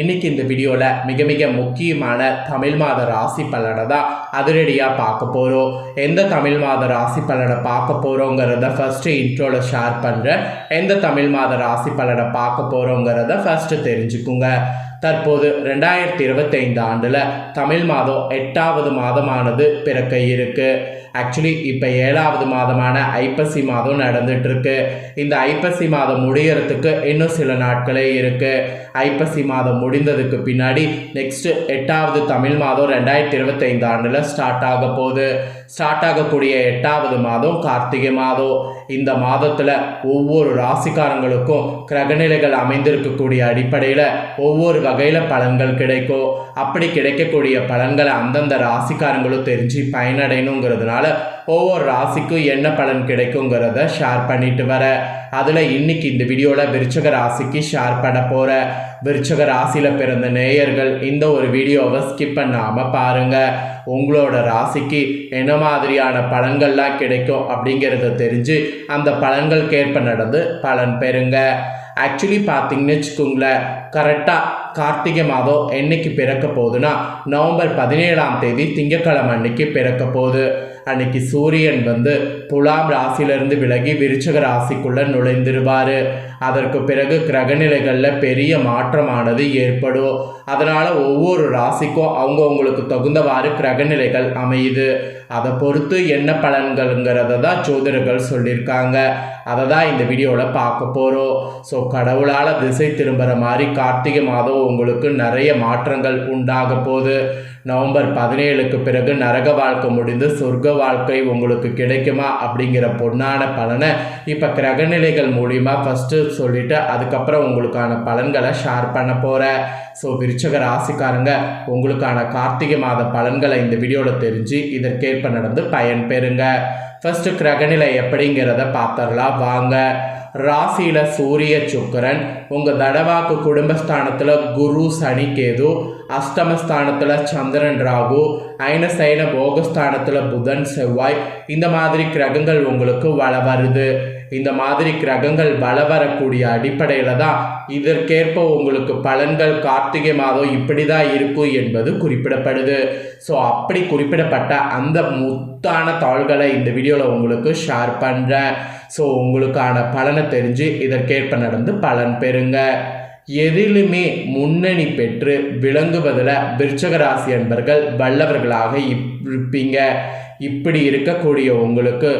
இன்னைக்கு இந்த வீடியோவில் மிக மிக முக்கியமான தமிழ் மாத ராசி பலனை தான் அதிரடியாக பார்க்க போகிறோம் எந்த தமிழ் மாத ராசி பலனை பார்க்க போகிறோங்கிறத ஃபஸ்ட்டு இன்ட்ரோவில் ஷேர் பண்ணுறேன் எந்த தமிழ் மாத ராசி பலனை பார்க்க போகிறோங்கிறத ஃபஸ்ட்டு தெரிஞ்சுக்குங்க. தற்போது ரெண்டாயிரத்தி இருபத்தைந்து ஆண்டில் தமிழ் மாதம் எட்டாவது மாதமானது பிறக்க இருக்கு. ஆக்சுவலி இப்போ ஏழாவது மாதமான ஐப்பசி மாதம் நடந்துட்டுருக்கு. இந்த ஐப்பசி மாதம் முடியறதுக்கு இன்னும் சில நாட்களே இருக்குது ஐப்பசி மாதம் முடிந்ததுக்கு பின்னாடி நெக்ஸ்ட்டு எட்டாவது தமிழ் மாதம் ரெண்டாயிரத்தி இருபத்தைந்து ஆண்டில் ஸ்டார்ட் ஆக போகுது. ஸ்டார்ட் ஆகக்கூடிய எட்டாவது மாதம் கார்த்திகை மாதம். இந்த மாதத்தில் ஒவ்வொரு ராசிக்காரங்களுக்கும் கிரகநிலைகள் அமைந்திருக்கக்கூடிய அடிப்படையில் ஒவ்வொரு வகையில் பலன்கள் கிடைக்கும். அப்படி கிடைக்கக்கூடிய பலன்களை அந்தந்த ராசிக்காரங்களும் தெரிஞ்சு பயனடையணுங்கிறதுனால ஒவ்வொரு ராசிக்கும் என்ன பலன் கிடைக்குங்கிறத ஷேர் பண்ணிட்டு வர. அதில் இன்னைக்கு இந்த வீடியோவில் விருச்சக ராசிக்கு ஷேர் பண்ண போகிற விருச்சக ராசியில் பிறந்த நேயர்கள் இந்த ஒரு வீடியோவை ஸ்கிப் பண்ணாமல் பாருங்கள் உங்களோட ராசிக்கு என்ன மாதிரியான பலன்கள்லாம் கிடைக்கும் அப்படிங்கிறத தெரிஞ்சு அந்த பலன்களுக்கேற்ப நடந்து பலன் பெறுங்க. ஆக்சுவலி பார்த்தீங்கன்னு வச்சுக்கோங்களேன் கரெக்டாக கார்த்திகை மாதம் என்னைக்கு பிறக்க போகுதுன்னா நவம்பர் பதினேழாம் தேதி திங்கக்கிழமை அன்னைக்கு பிறக்க போகுது. அன்னைக்கு சூரியன் வந்து துலாம் ராசியிலிருந்து விலகி விருச்சக ராசிக்குள்ளே நுழைந்துருவார். அதற்கு பிறகு கிரகநிலைகளில் பெரிய மாற்றமானது ஏற்படும். அதனால் ஒவ்வொரு ராசிக்கும் அவங்கவுங்களுக்கு தகுந்தவாறு கிரகநிலைகள் அமையுது. அதை பொறுத்து என்ன பலன்கள்ங்கிறத தான் ஜோதிடர்கள் சொல்லியிருக்காங்க. அதை தான் இந்த வீடியோவில் பார்க்க போகிறோம் ஸோ கடவுளால் திசை திரும்புகிற மாதிரி கார்த்திகை மாதம் உங்களுக்கு நிறைய மாற்றங்கள் உண்டாக போகுது நவம்பர் பதினேழுக்கு பிறகு நரக வாழ்க்கை முடிந்து சொர்க்க வாழ்க்கை உங்களுக்கு கிடைக்குமா அப்படிங்கிற பொன்னான பலனை இப்போ கிரகநிலைகள் மூலிமா ஃபஸ்ட்டு சொல்லிவிட்டு அதுக்கப்புறம் உங்களுக்கான பலன்களை ஷேர் பண்ண போகிறேன் ஸோ விருச்சக ராசிக்காரங்க உங்களுக்கான கார்த்திகை மாத பலன்களை இந்த வீடியோவில் தெரிஞ்சு இதற்கேற்ப நடந்து பயன் பெறுங்க ஃபஸ்ட்டு கிரகநிலை எப்படிங்கிறத பார்த்துடலாம். வாங்க. ராசியில் சூரிய சுக்கரன் உங்கள் தடவாக்கு குடும்பஸ்தானத்தில் குரு சனி கேது அஷ்டமஸ்தானத்தில் சந்திரன் ராகு ஐனசைன போகஸ்தானத்தில் புதன் செவ்வாய் இந்த மாதிரி கிரகங்கள் உங்களுக்கு வள வருது. இந்த மாதிரி கிரகங்கள் வள வரக்கூடிய அடிப்படையில் தான் இதற்கேற்ப உங்களுக்கு பலன்கள் கார்த்திகை மாதம் இப்படி தான் இருக்கும் என்பது குறிப்பிடப்படுது. ஸோ அப்படி குறிப்பிடப்பட்ட அந்த முத்தான தாள்களை இந்த வீடியோவில் உங்களுக்கு ஷேர் பண்ணுறேன் ஸோ உங்களுக்கான பலனை தெரிஞ்சு இதற்கேற்ப நடந்து பலன் பெறுங்க. எதிலுமே முன்னணி பெற்று விளங்குவதில் விருச்சகராசி அன்பர்கள் வல்லவர்களாக இருப்பீங்க. இப்படி இருக்கக்கூடிய உங்களுக்கு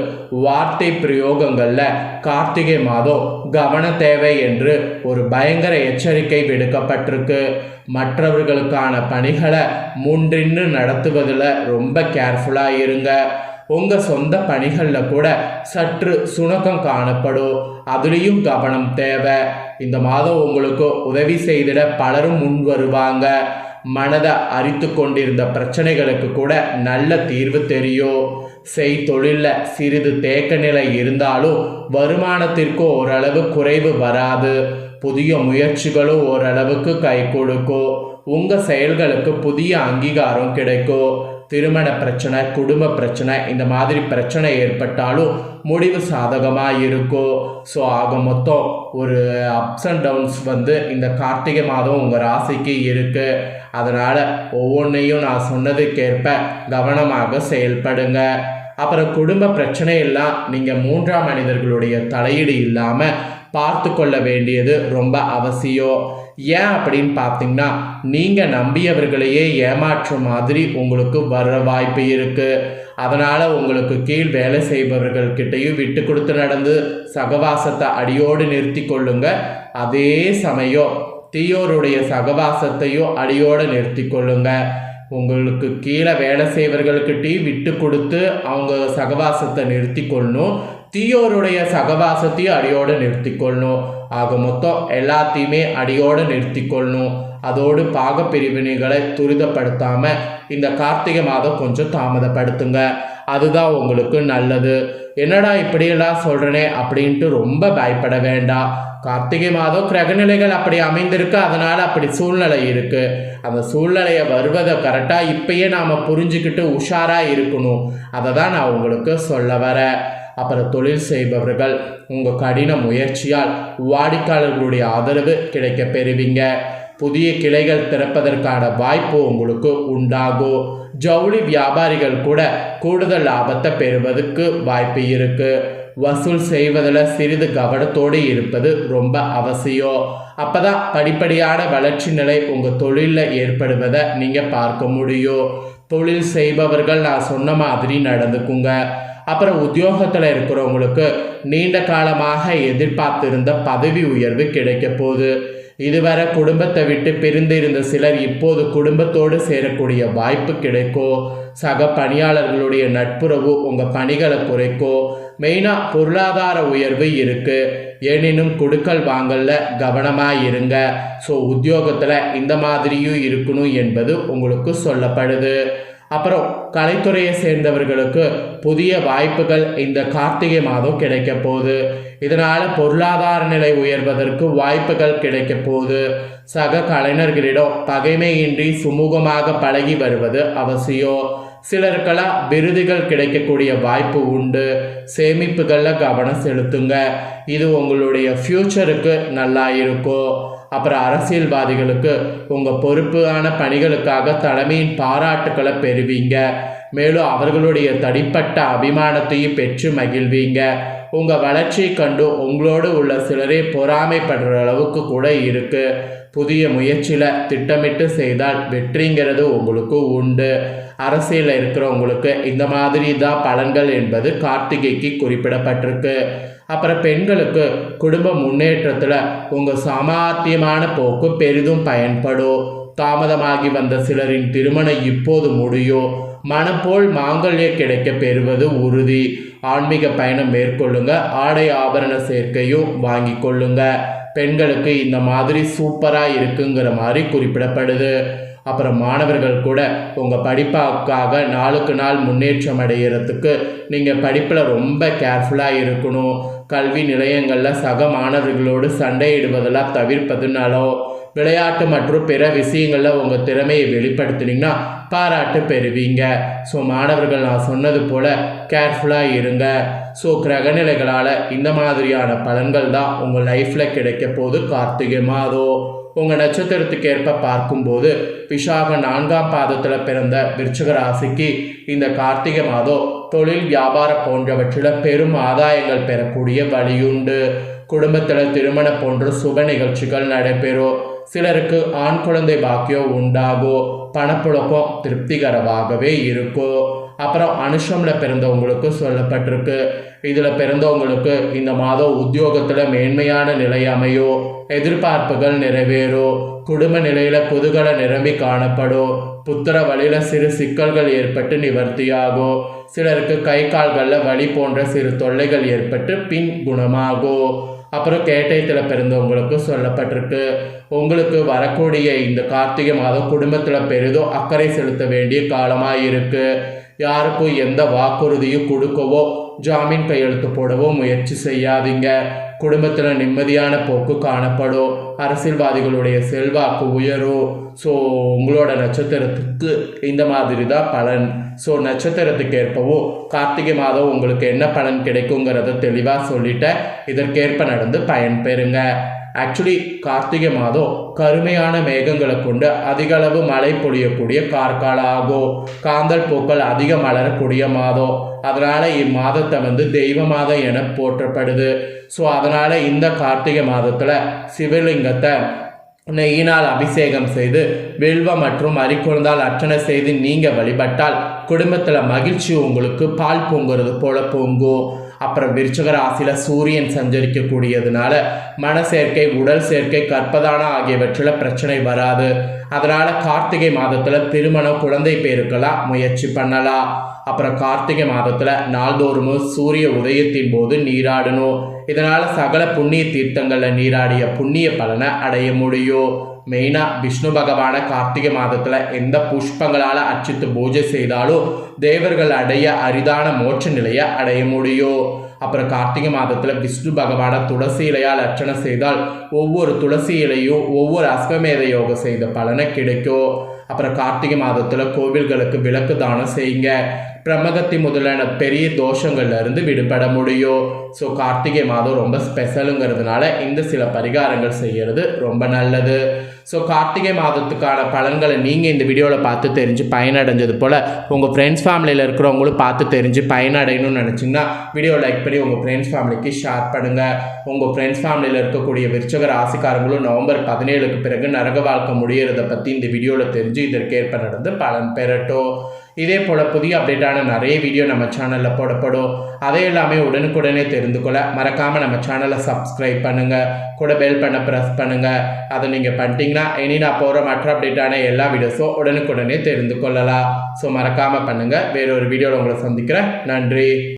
வார்த்தை பிரயோகங்களில் கார்த்திகை மாதம் கவன தேவை என்று ஒரு பயங்கர எச்சரிக்கை விடுக்கப்பட்டிருக்கு. மற்றவர்களுக்கான பணிகளை முன்றின்று நடத்துவதில் ரொம்ப கேர்ஃபுல்லாக இருங்க. உங்கள் சொந்த பணிகளில் கூட சற்று சுணக்கம் காணப்படும். அதுலேயும் கவனம் தேவை. இந்த மாதம் உங்களுக்கு உதவி செய்திட பலரும் முன் வருவாங்க. மனதை அரித்து கொண்டிருந்த பிரச்சனைகளுக்கு கூட நல்ல தீர்வு தெரியும். செய் தொழிலில் சிறிது தேக்க நிலை இருந்தாலும் வருமானத்திற்கு ஓரளவு குறைவு வராது. புதிய முயற்சிகளும் ஓரளவுக்கு கை கொடுக்கும். உங்கள் செயல்களுக்கு புதிய அங்கீகாரம் கிடைக்கும். திருமண பிரச்சனை குடும்ப பிரச்சனை இந்த மாதிரி பிரச்சனை ஏற்பட்டாலும் முடிவு சாதகமாக இருக்கும் ஸோ ஆக மொத்தம் ஒரு அப்ஸ் அண்ட் டவுன்ஸ் வந்து இந்த கார்த்திகை மாதம் உங்கள் ராசிக்கு இருக்குது அதனால் ஒவ்வொன்றையும் நான் சொன்னதுக்கேற்ப கவனமாக செயல்படுங்க. அப்புறம் குடும்ப பிரச்சனையெல்லாம் நீங்கள் மூன்றாம் மனிதர்களுடைய தலையீடு இல்லாமல் பார்த்து கொள்ள வேண்டியது ரொம்ப அவசியம். ஏன் அப்படின்னு பார்த்தீங்கன்னா நீங்கள் நம்பியவர்களையே ஏமாற்றும் மாதிரி உங்களுக்கு வர்ற வாய்ப்பு இருக்குது அதனால் உங்களுக்கு கீழ் வேலை செய்பவர்கள்கிட்டையும் விட்டு கொடுத்து நடந்து சகவாசத்தை அடியோடு நிறுத்தி கொள்ளுங்க. அதே சமயம் தீயோருடைய சகவாசத்தையும் அடியோடு நிறுத்தி கொள்ளுங்க. உங்களுக்கு கீழே வேலை செய்வர்கள்கிட்டையும் விட்டு கொடுத்து அவங்க சகவாசத்தை நிறுத்தி கொள்ளணும். தீயோருடைய சகவாசத்தையும் அடியோடு நிறுத்தி கொள்ளணும் ஆக மொத்தம் எல்லாத்தையுமே அடியோடு நிறுத்தி கொள்ளணும் அதோடு பாக பிரிவினைகளை துரிதப்படுத்தாமல் இந்த கார்த்திகை மாதம் கொஞ்சம் தாமதப்படுத்துங்க. அதுதான் உங்களுக்கு நல்லது. என்னடா இப்படியெல்லாம் சொல்கிறனே அப்படின்ட்டு ரொம்ப பயப்பட வேண்டாம் கார்த்திகை மாதம் கிரகநிலைகள் அப்படி அமைந்திருக்கு. அதனால் அப்படி சூழ்நிலை இருக்குது அந்த சூழ்நிலையை வருவதை கரெக்டாக இப்பயே நாம் புரிஞ்சுக்கிட்டு உஷாராக இருக்கணும். அதை தான் நான் உங்களுக்கு சொல்ல வரேன். அப்புறம் தொழில் செய்பவர்கள் உங்கள் கடின முயற்சியால் வாடிக்கையாளர்களுடைய ஆதரவு கிடைக்க பெறுவீங்க. புதிய கிளைகள் திறப்பதற்கான வாய்ப்பு உங்களுக்கு உண்டாகும். ஜவுளி வியாபாரிகள் கூட கூடுதல் லாபத்தை பெறுவதற்கு வாய்ப்பு இருக்குது வசூல் செய்வதில் சிறிது கவனத்தோடு இருப்பது ரொம்ப அவசியம். அப்பதான் படிப்படியான வளர்ச்சி நிலை உங்கள் தொழிலில் ஏற்படுவதை நீங்கள் பார்க்க முடியும். தொழில் செய்பவர்கள் நான் சொன்ன மாதிரி நடந்துக்குங்க. அப்புறம் உத்தியோகத்தில் இருக்கிறவங்களுக்கு நீண்ட காலமாக எதிர்பார்த்திருந்த பதவி உயர்வு கிடைக்க போகுது. இதுவரை குடும்பத்தை விட்டு பிரிந்திருந்த சிலர் இப்போது குடும்பத்தோடு சேரக்கூடிய வாய்ப்பு கிடைக்கும் சக பணியாளர்களுடைய நட்புறவு உங்கள் பணிகளை குறைக்கும் மெயினாக பொருளாதார உயர்வு இருக்குது எனினும் கொடுக்கல் வாங்கல கவனமாக இருங்க. ஸோ உத்தியோகத்தில் இந்த மாதிரியும் இருக்கணும் என்பது உங்களுக்கு சொல்லப்படுது. அப்புறம் கலைத்துறையை சேர்ந்தவர்களுக்கு புதிய வாய்ப்புகள் இந்த கார்த்திகை மாதம் கிடைக்க போகுது. இதனால் பொருளாதார நிலை உயர்வதற்கு வாய்ப்புகள் கிடைக்க போகுது. சக கலைஞர்களிடம் பகைமையின்றி சுமூகமாக பழகி வருவது அவசியம். சிலருக்கெல்லாம் விருதுகள் கிடைக்கக்கூடிய வாய்ப்பு உண்டு. சேமிப்புகளில் கவனம் செலுத்துங்க. இது உங்களுடைய ஃப்யூச்சருக்கு நல்லா இருக்கும். அப்புறம் அரசியல்வாதிகளுக்கு உங்கள் பொறுப்பான பணிகளுக்காக தலைமையின் பாராட்டுக்களை பெறுவீங்க. மேலும் அவர்களுடைய தனிப்பட்ட அபிமானத்தையும் பெற்று மகிழ்வீங்க. உங்கள் வளர்ச்சியை கண்டு உங்களோடு உள்ள சிலரே பொறாமைப்படுற அளவுக்கு கூட இருக்குது புதிய முயற்சியில் திட்டமிட்டு செய்தால் வெற்றிங்கிறது உங்களுக்கு உண்டு. அரசியலில் இருக்கிறவங்களுக்கு இந்த மாதிரி தான் பலன்கள் என்பது கார்த்திகைக்கு குறிப்பிடப்பட்டிருக்கு. அப்புறம் பெண்களுக்கு குடும்ப முன்னேற்றத்தில் உங்கள் சமாத்தியமான போக்கு பெரிதும் பயன்படும். தாமதமாகி வந்த சிலரின் திருமணம் இப்போது முடியும். மனப்போல் மாங்கல்யம் கிடைக்க பெறுவது உறுதி. ஆன்மீக பயணம் மேற்கொள்ளுங்க. ஆடை ஆபரண சேர்க்கையும் வாங்கி கொள்ளுங்க. பெண்களுக்கு இந்த மாதிரி சூப்பராக இருக்குங்கிற மாதிரி குறிப்பிடப்படுது. அப்புறம் மாணவர்கள் கூட உங்கள் படிப்பாக்காக நாளுக்கு நாள் முன்னேற்றம் அடைகிறதுக்கு நீங்கள் படிப்பில் ரொம்ப கேர்ஃபுல்லாக இருக்கணும். கல்வி நிலையங்களில் சக மாணவர்களோடு சண்டையிடுவதெல்லாம் தவிர்ப்பதுனாலோ விளையாட்டு மற்றும் பிற விஷயங்களில் உங்கள் திறமையை வெளிப்படுத்தினீங்கன்னா பாராட்டு பெறுவீங்க. ஸோ மாணவர்கள் நான் சொன்னது போல் கேர்ஃபுல்லாக இருங்க. ஸோ கிரகநிலைகளால் இந்த மாதிரியான பலன்கள் தான் உங்கள் லைஃப்பில் கிடைக்க போது கார்த்திகை மாதம். உங்கள் நட்சத்திரத்துக்கு ஏற்ப பார்க்கும்போது விஷாக நான்காம் பாதத்தில் பிறந்த விருச்சக ராசிக்கு இந்த கார்த்திகை மாதம் தொழில் வியாபாரம் போன்றவற்றில் பெரும் ஆதாயங்கள் பெறக்கூடிய வழியுண்டு. குடும்பத்தில் திருமணம் போன்ற சுப நிகழ்ச்சிகள் நடைபெறும். சிலருக்கு ஆண் குழந்தை பாக்கியம் உண்டாகும். பணப்புழக்கம் திருப்திகரமாகவே இருக்கும். அப்புறம் அனுஷமில் பிறந்தவங்களுக்கு சொல்லப்பட்டிருக்கு. இதில் பிறந்தவங்களுக்கு இந்த மாதம் உத்தியோகத்தில் மேன்மையான நிலை அமையும் எதிர்பார்ப்புகள் நிறைவேறும் குடும்ப நிலையில் குதூகல நிரம்பி காணப்படும் புத்திர வழியில் சிறு சிக்கல்கள் ஏற்பட்டு நிவர்த்தியாகும் சிலருக்கு கை கால்களில் வலி போன்ற சிறு தொல்லைகள் ஏற்பட்டு பின் குணமாகும் அப்புறம் கேட்டயத்தில் பிறந்தவங்களுக்கு சொல்லப்பட்டிருக்கு. உங்களுக்கு வரக்கூடிய இந்த கார்த்திகை மாதம் குடும்பத்தில் பெரிதும் அக்கறை செலுத்த வேண்டிய காலமாக இருக்குது யாருக்கும் எந்த வாக்குறுதியும் கொடுக்கவோ ஜாமீன் கையெழுத்து போடவோ முயற்சி செய்யாதீங்க. குடும்பத்தில் நிம்மதியான போக்கு காணப்படும். அரசியல்வாதிகளுடைய செல்வாக்கு உயரும். ஸோ உங்களோட நட்சத்திரத்துக்கு இந்த மாதிரி தான் பலன். ஸோ நட்சத்திரத்துக்கு ஏற்பவும் கார்த்திகை மாதம் உங்களுக்கு என்ன பலன் கிடைக்குங்கிறத தெளிவாக சொல்லிட்டேன். இதற்கேற்ப நடந்து பயன்பெறுங்க ஆக்சுவலி கார்த்திகை மாதம் கருமையான மேகங்களை கொண்டு அதிக அளவு மழை பொழியக்கூடிய கார்காலம் ஆகும். காந்தல் பூக்கள் அதிக மலரக்கூடிய மாதம். அதனால் இம்மாதத்தை வந்து தெய்வ மாதம் என போற்றப்படுது. ஸோ அதனால் இந்த கார்த்திகை மாதத்தில் சிவலிங்கத்தை நெய்யினால் அபிஷேகம் செய்து வெல்வ மற்றும் அரிக்குழந்தால் அர்ச்சனை செய்து நீங்கள் வழிபட்டால் குடும்பத்தில் மகிழ்ச்சி உங்களுக்கு பால் பொங்குறது போல பொங்கும். அப்புறம் விருச்சக ராசியில் சூரியன் சஞ்சரிக்கக்கூடியதுனால மன சேர்க்கை உடல் சேர்க்கை கற்பதானம் ஆகியவற்றில் பிரச்சனை வராது. அதனால் கார்த்திகை மாதத்தில் திருமணம் குழந்தை பேருக்கெல்லாம் முயற்சி பண்ணலாம் அப்புறம் கார்த்திகை மாதத்தில் நாள்தோறும் சூரிய உதயத்தின் போது நீராடணும். இதனால் சகல புண்ணிய தீர்த்தங்களில் நீராடிய புண்ணிய பலனை அடைய முடியும். மெயினாக விஷ்ணு பகவானை கார்த்திகை மாதத்தில் எந்த புஷ்பங்களால் அர்ச்சித்து பூஜை செய்தாலும் தேவர்கள் அடைய அரிதான மோட்ச நிலையை அடைய முடியும் அப்புறம் கார்த்திகை மாதத்தில் விஷ்ணு பகவானை துளசி இலையால் அர்ச்சனை செய்தால் ஒவ்வொரு துளசி இலையும் ஒவ்வொரு அஸ்வமேத யோகம் செய்த பலனை கிடைக்கும் அப்புறம் கார்த்திகை மாதத்தில் கோவில்களுக்கு விளக்கு தானம் செய்யுங்க பிரமகத்தி முதலான பெரிய தோஷங்கள்ல இருந்து விடுபட முடியும். ஸோ கார்த்திகை மாதம் ரொம்ப ஸ்பெஷலுங்கிறதுனால இந்த சில பரிகாரங்கள் செய்கிறது ரொம்ப நல்லது. ஸோ கார்த்திகை மாதத்துக்கான பலன்களை நீங்கள் இந்த வீடியோவில் பார்த்து தெரிஞ்சு பயனடைஞ்சது போல் உங்கள் ஃப்ரெண்ட்ஸ் ஃபேமிலியில் இருக்கிறவங்களும் பார்த்து தெரிஞ்சு பயனடையணும்னு நினச்சிங்கன்னா வீடியோ லைக் பண்ணி உங்கள் ஃப்ரெண்ட்ஸ் ஃபேமிலிக்கு ஷேர் பண்ணுங்கள் உங்கள் ஃப்ரெண்ட்ஸ் ஃபேமிலியில் இருக்கக்கூடிய விருச்சக ராசிக்காரங்களும் நவம்பர் பதினேழுக்கு பிறகு நரக வாழ்க்கை முடிகிறத பற்றி இந்த வீடியோவில் தெரிஞ்சு இதற்கேற்ப நடந்து பலன் பெறட்டும். இதே போல் புதிய அப்டேட்டான நிறைய வீடியோ நம்ம சேனலில் போடப்படும். அதை எல்லாமே உடனுக்குடனே தெரிந்து கொள்ள மறக்காமல் நம்ம சேனலை சப்ஸ்கிரைப் பண்ணுங்கள் கூட பெல் பண்ண ப்ரெஸ் பண்ணுங்கள் அதை நீங்கள் பண்ணிட்டீங்கன்னா இனி நான் போகிற மற்ற அப்டேட்டான எல்லா வீடியோஸும் உடனுக்குடனே தெரிந்து கொள்ளலாம். ஸோ மறக்காமல் பண்ணுங்கள் வேறொரு வீடியோவில் உங்களை சந்திக்கிறேன். நன்றி.